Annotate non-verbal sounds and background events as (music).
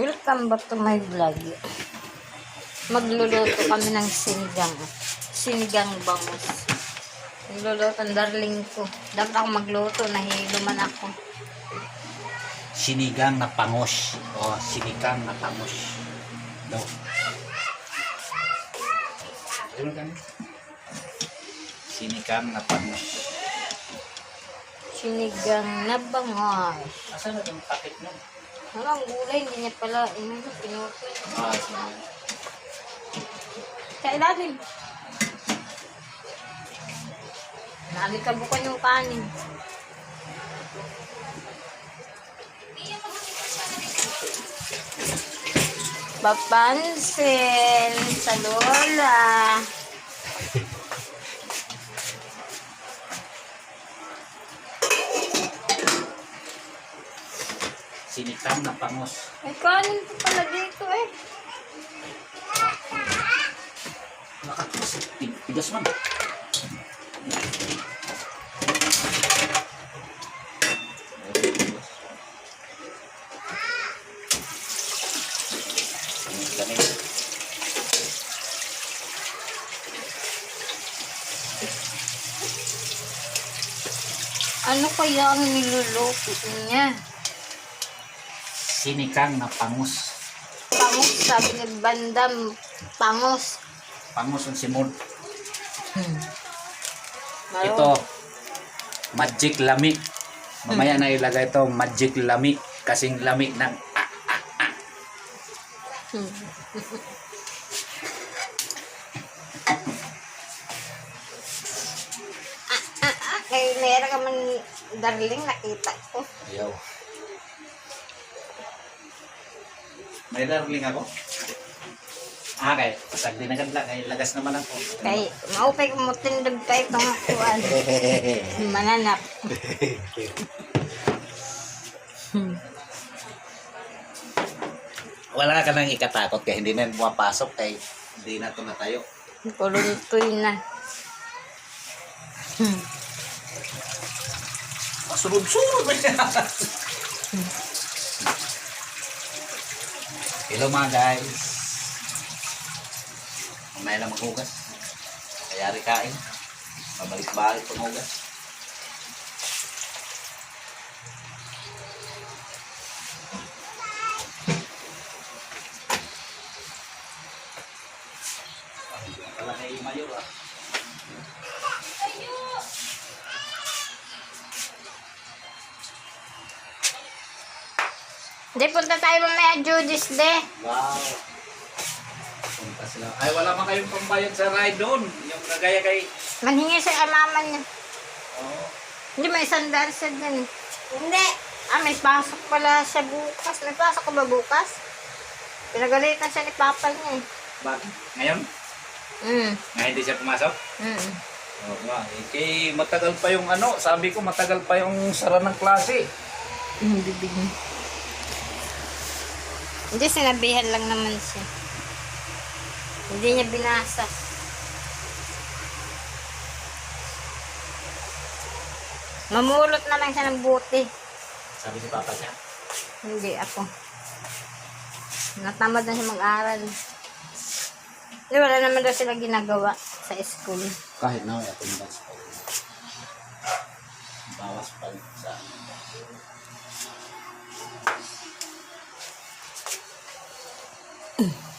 Welcome back to my vlog. Magluluto kami ng sinigang. Sinigang bangus. Magluluto ang darling ko. Dapat ako magluto, nahilo man ako. Sinigang na pangos. O, sinigang na pangos. Daw. Ano ka Sinigang na pangos. Sinigang na bangus. Asan na itong packet mo? Walang gulay, hindi niya pala inano, pinuto. Ah, sige. Sa ilalim. Nalikabukan yung kanin. Papansin sa lola. (laughs) Sinigang na pangos. May kanin pa pala dito eh. Nakakas. Tigas man. Ano kaya ang niluluto niya? Sinigang na pangos. Pangos, sabi ni Bandam. Pangos. Pangos ang simod. Maro- Ito, magic lami. Mamaya na ilagay ito, magic lami. Kasing lami ng ah, Hmm. (laughs) ah, ah, ah, kay meron ka man darling nakita ko. ayaw. May darling ako. Ah, kay pasag din agad lang. Kay lagas naman ako. Kay maupay ko mo tindog tayo itong kuwan. (laughs) Mananap. (laughs) Wala ka nang ikatakot kaya hindi na pumapasok kay hindi na ito natayo. Kuluntoy na. (laughs) Masunod-sunod ba niya? Hello mga guys. Mamaya na maghugas. Kayari kain. Pabalik-balik panghugas. Wala kay Mayor ah. Hindi, punta tayo mamaya Judy's de. Wow. Punta sila. Ay, wala man kayong pambayad sa ride doon. Yung kagaya kay... Manhingi sa kay mama niya. Oh. Hindi, may sandal siya din. Hindi. Ah, may pasok pala siya bukas. May pasok ka ba bukas? Pinagalitan siya ni papa niya eh. Bakit? Ngayon? Mm. Nga hindi siya pumasok? Mm. Oo nga. Eh, matagal pa yung ano. Sabi ko matagal pa yung sara ng klase. Mm, bibig niya. Hindi, sinabihan lang naman siya. Hindi niya binasa. Mamulot na lang siya ng buti. Sabi ni Papa niya. Hindi ako. Natamad na siya mag-aral. Hindi, wala naman daw sila ginagawa sa school. Kahit na ako yung bawas pa. Bawas pa sa... Mm-hmm.